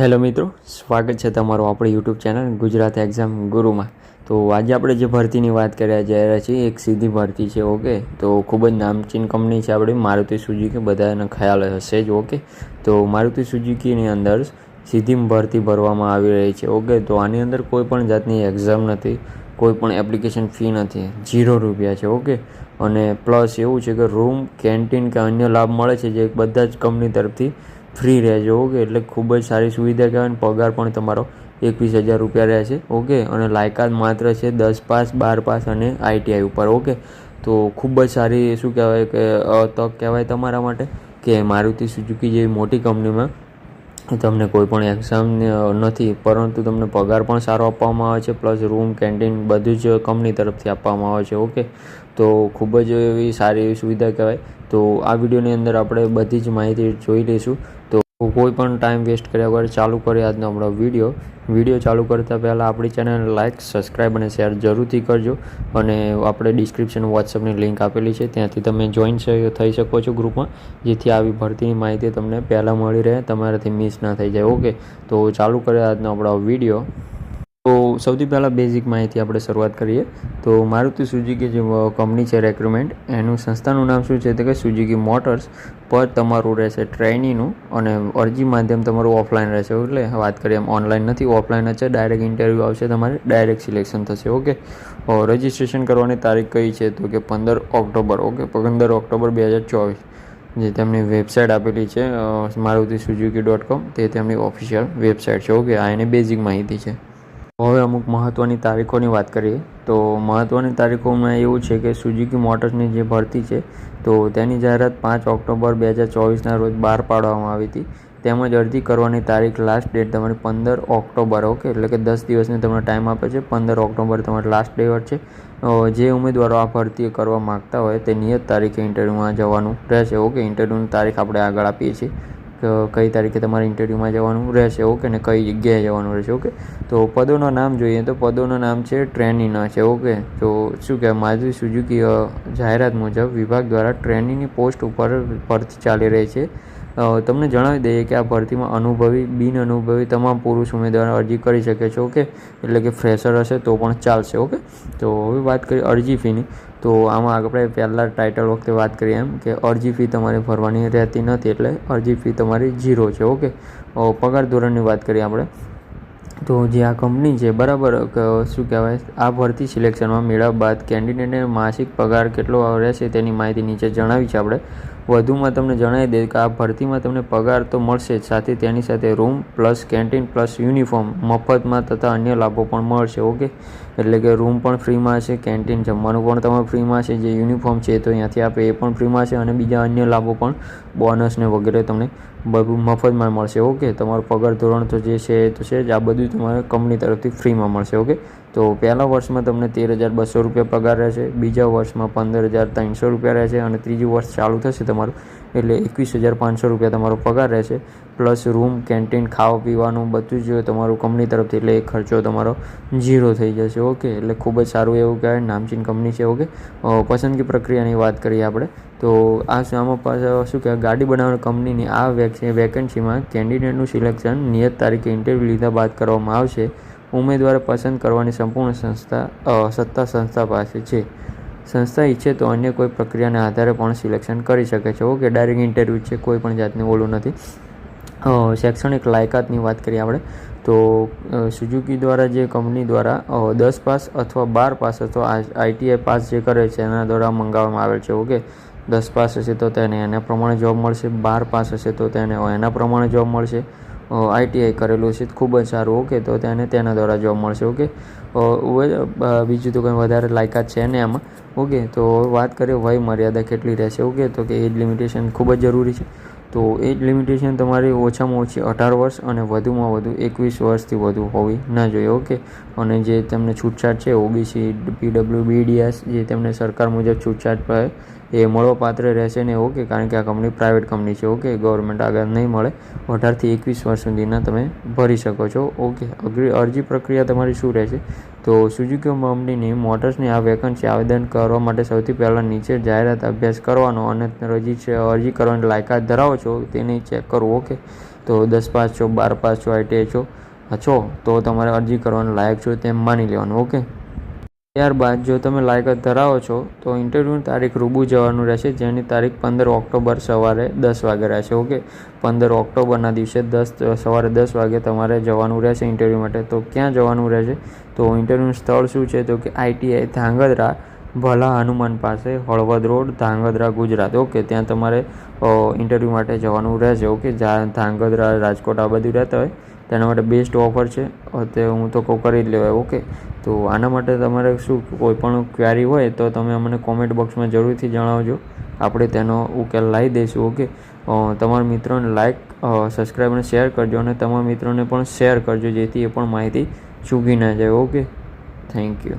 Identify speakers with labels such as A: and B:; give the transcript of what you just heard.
A: Hello મિત્રો, સ્વાગત છે તમારું આપણી યુટ્યુબ ચેનલ ગુજરાત એક્ઝામ ગુરુમાં. તો આજે આપણે જે ભરતીની વાત કર્યા જઈ છીએ એક સીધી ભરતી છે, ઓકે? તો ખૂબ જ નામચીન કંપની છે આપણી, મારુતિ સુઝુકી, બધાને ખ્યાલ હશે જ, ઓકે? તો મારુતિ સુઝુકીની અંદર સીધી ભરતી ભરવામાં આવી રહી છે, ઓકે? તો આની અંદર કોઈ પણ જાતની એક્ઝામ નથી, કોઈ પણ એપ્લિકેશન ફી નથી જીરો રૂપિયા છે, ઓકે? અને પ્લસ એવું છે કે રૂમ કેન્ટીન કે અન્ય લાભ મળે છે જે બધા જ કંપની તરફથી ફ્રી રહેજો, ઓકે? એટલે ખૂબ જ સારી સુવિધા કહેવાય પગાર પણ તમારો એકવીસ હજાર રૂપિયા રહે છે ઓકે? અને લાયકાત માત્ર છે દસ પાસ, બાર પાસ અને આઈટીઆઈ ઉપર, ઓકે? તો ખૂબ જ સારી, શું કહેવાય કે તક કહેવાય તમારા માટે કે મારુતિ સુઝુકી જેવી મોટી કંપનીમાં તમને કોઈ પણ એક્ઝામ નથી, પરંતુ તમને પગાર પણ સારો આપવામાં આવે છે પ્લસ રૂમ કેન્ટીન બધું જ કંપની તરફથી આપવામાં આવે છે, ઓકે? તો ખૂબ જ એવી સારી એવી સુવિધા કહેવાય તો આ વિડીયોની અંદર આપણે બધી જ માહિતી જોઈ લઈશું. તો કોઈ પણ ટાઈમ વેસ્ટ કર્યા વગર ચાલુ કરીએ આજનો આપણો વીડિયો. વીડિયો ચાલુ કરતાં પહેલાં આપણી ચેનલ લાઇક સબસ્ક્રાઈબ અને શેર જરૂરથી કરજો. અને આપણે ડિસ્ક્રિપ્શન વોટ્સઅપની લિંક આપેલી છે, ત્યાંથી તમે જોઈન થઈ શકો છો ગ્રુપમાં જેથી આવી ભરતીની માહિતી તમને પહેલાં મળી રહે, તમારાથી મિસ ના થઈ જાય. ઓકે તો ચાલુ કરીએ આજનો આપણો વીડિયો. સૌથી પહેલાં બેઝિક માહિતી આપણે શરૂઆત કરીએ. તો મારુતિ સુઝુકી જે કંપની છે રેક્રુટમેન્ટ એનું સંસ્થાનું નામ શું છે તો કે સુઝુકી મોટર્સ પર તમારું રહેશે ટ્રેનિંગનું અને અરજી માધ્યમ તમારું ઓફલાઈન રહેશે. એટલે વાત કરીએ એમ ઓનલાઈન નથી, ઓફલાઈન જ છે. ડાયરેક્ટ ઇન્ટરવ્યૂ આવશે તમારે ડાયરેક્ટ સિલેક્શન થશે. ઓકે? રજિસ્ટ્રેશન કરવાની તારીખ કઈ છે તો કે પંદર ઓક્ટોબર. ઓકે? પંદર ઓક્ટોબર બે હજાર ચોવીસ. જે તેમની વેબસાઇટ આપેલી છે મારુતિ સુઝુકી ડોટ કોમ. તે તેમની ઓફિશિયલ વેબસાઇટ છે. ઓકે? આ એની બેઝિક માહિતી છે. હવે અમુક મહત્ત્વની તારીખોની વાત કરીએ, તો મહત્ત્વની તારીખોમાં એવું છે કે સુઝુકી મોટર્સની જે ભરતી છે, તો તેની જાહેરાત પાંચ ઓક્ટોબર બે હજાર ચોવીસના રોજ બહાર પાડવામાં આવી હતી. તેમજ અરજી કરવાની તારીખ લાસ્ટ ડેટ તમારી પંદર ઓક્ટોબર ઓકે એટલે કે દસ દિવસની તમને ટાઈમ આપે છે, પંદર ઓક્ટોબર તમારી લાસ્ટ ડેટ છે. જે ઉમેદવારો આ ભરતી કરવા માગતા હોય તે નિયત તારીખે ઇન્ટરવ્યૂમાં જવાનું રહેશે ઓકે ઇન્ટરવ્યૂની તારીખ આપણે આગળ આપીએ છીએ. કઈ તારીખે તમારે ઇન્ટરવ્યૂમાં જવાનું રહેશે ઓકે ને કઈ જગ્યાએ જવાનું રહેશે ઓકે તો પદોનું નામ જોઈએ તો પદોનું નામ છે ટ્રેનીના છે ઓકે તો શું કહેવાય મારુતિ સુઝુકી જાહેરાત મુજબ વિભાગ દ્વારા ટ્રેનીની પોસ્ટ ઉપર ભરતી ચાલી રહી છે. તમને જણાવી દઈએ કે આ ભરતીમાં અનુભવી, બિન અનુભવી તમામ પુરુષ ઉમેદવાર અરજી કરી શકે છે, ઓકે? એટલે કે ફ્રેશર હશે તો પણ ચાલશે, ઓકે? તો હવે વાત કરીએ અરજી ફીની તો આમાં આપણે પહેલાં ટાઇટલ વખતે વાત કરીએ એમ કે અરજી ફી તમારે ભરવાની રહેતી નથી એટલે અરજી ફી તમારી ઝીરો છે, ઓકે? પગાર ધોરણની વાત કરીએ આપણે. તો જે આ કંપની છે, બરાબર શું કહેવાય? આ ભરતી સિલેક્શનમાં મેળવ્યા બાદ કેન્ડિડેટને માસિક પગાર કેટલો રહેશે તેની માહિતી નીચે જણાવી છે આપણે. વધુમાં તમને જણાવી દે કે આ ભરતીમાં તમને પગાર તો મળશે જ. સાથે તેની સાથે room plus canteen plus uniform મફતમાં તથા અન્ય લાભો પણ મળશે ઓકે એટલે કે રૂમ પણ ફ્રીમાં છે કેન્ટીન જમવાનું પણ તમે ફ્રીમાં છે, જે યુનિફોર્મ છે તો અહીંયાથી આપે એ પણ ફ્રીમાં છે અને બીજા અન્ય લાભો પણ બોનસ ને વગેરે તમને બધું, મફતમાં મળશે ઓકે તમારો પગાર ધોરણ તો જે છે એ તો છે જ, આ બધું તમારે કંપની તરફથી ફ્રીમાં મળશે ઓકે તો પહેલા વર્ષમાં તમને તેર હજાર બસો રૂપિયા પગાર રહેશે, બીજા વર્ષમાં પંદર હજાર ત્રણસો રૂપિયા રહેશે અને ત્રીજું વર્ષ ચાલુ થશે તમારું એટલે એકવીસ હજાર પાંચસો રૂપિયા તમારો પગાર રહેશે પ્લસ રૂમ, કેન્ટીન, ખાવા પીવાનું બધું જ તમારું કંપની તરફથી એટલે એ ખર્ચો તમારો ઝીરો થઈ જશે. ઓકે, એટલે ખૂબ જ સારું એવું કહેવાય, નામચીન કંપની છે ઓકે. પસંદગી પ્રક્રિયાની વાત કરીએ આપણે, તો આ આમાં પાછા શું કહેવાય, ગાડી બનાવવાની કંપનીની આ વેક- વેકેન્સીમાં કેન્ડિડેટનું સિલેક્શન નિયત તારીખે ઇન્ટરવ્યૂ લીધા બાદ કરવામાં આવશે. ઉમેદવારે પસંદ કરવાની સંપૂર્ણ સંસ્થા સત્તા સંસ્થા પાસે છે. સંસ્થા ઈચ્છે તો અન્ય કોઈ પ્રક્રિયાના આધારે પણ સિલેક્શન કરી શકે છે. ઓકે, ડાયરેક્ટ ઇન્ટરવ્યૂ છે, કોઈ પણ જાતનું ઓલું નથી. શૈક્ષણિક લાયકાતની વાત કરીએ આપણે, તો સુઝુકી દ્વારા જે કંપની દ્વારા દસ પાસ અથવા બાર પાસ અથવા આઈટીઆઈ પાસ જે કરે છે, એના દ્વારા મંગાવવામાં આવેલ છે. ઓકે, દસ પાસ હશે તો તેને એના પ્રમાણે જોબ મળશે, બાર પાસ હશે તો તેને એના પ્રમાણે જોબ મળશે. આઈટીઆઈ કરેલું છે. ખૂબ જ સારું. ઓકે, તો તેને, તેના દ્વારા જોબ મળશે. ઓકે? બીજું તો કંઈ વધારે લાયકાત છે ને એમાં ઓકે, તો વાત કરીએ વય મર્યાદા કેટલી રહેશે. ઓકે, તો કે એજ લિમિટેશન ખૂબ જ જરૂરી છે. તો એજ લિમિટેશન તમારી ઓછામાં ઓછી અઢાર વર્ષ અને વધુમાં વધુ એકવીસ વર્ષથી વધુ હોવી ના જોઈએ. ઓકે? અને જે તમને છૂટછાટ છે, ઓબીસી, પીડબ્લ્યુ, બીડીએસ, જે તેમને સરકાર મુજબ છૂટછાટ એ મળવાપાત્ર રહેશે ને ઓકે કારણ કે આ કંપની પ્રાઇવેટ કંપની છે ઓકે ગવર્મેન્ટ આગળ નહીં મળે. અઢારથી એકવીસ વર્ષ સુધીના તમે ભરી શકો છો ઓકે અગ્રી અરજી પ્રક્રિયા તમારી શું રહેશે? તો સુઝુકી કંપનીની મોટર્સની આ વેકન્સી આવેદન કરવા માટે સૌથી પહેલાં નીચે જાહેરાત અભ્યાસ કરવાનો અને રજી અરજી કરવાની લાયકાત ધરાવો છો તેને ચેક કરવું ઓકે તો દસ પાસ છો, બાર પાસ છો આઈટીઆઈ છો છો, તો તમારે અરજી કરવાનું લાયક છો તેમ માની લેવાનું ઓકે ત્યારબાદ જો તમે લાયકાત ધરાવો છો, તો ઇન્ટરવ્યૂની તારીખ રૂબરૂ જવાનું રહેશે, જેની તારીખ પંદર ઓક્ટોબર સવારે દસ વાગે રહેશે ઓકે પંદર ઓક્ટોબરના દિવસે દસ, સવારે દસ વાગે તમારે જવાનું રહેશે ઇન્ટરવ્યૂ માટે. તો ક્યાં જવાનું રહેશે? તો ઇન્ટરવ્યૂનું સ્થળ શું છે? તો કે આઈટીઆઈ ધાંગધ્રા, ભલા હનુમાન પાસે, હળવદ રોડ, ધાંગધ્રા, ગુજરાત ઓકે ત્યાં તમારે ઇન્ટરવ્યૂ માટે જવાનું રહેશે ઓકે જ્યાં ધાંગધ્રા, રાજકોટ આ બધું રહેતા હોય તેના માટે બેસ્ટ ઓફર છે. તે હું તો કહું કરી જ લેવાય ઓકે તો આના માટે તમારે શું, કોઈ પણ ક્વેરી હોય તો તમે અમને કોમેન્ટ બોક્સમાં જરૂરથી જણાવજો. આપણે તેનો ઉકેલ લાવી દઈશું ઓકે તમારા મિત્રોને લાઇક સબસ્ક્રાઈબ અને શેર કરજો અને તમારા મિત્રોને પણ શેર કરજો, જેથી એ પણ માહિતી ચૂકી ના જાય ઓકે થેન્ક યુ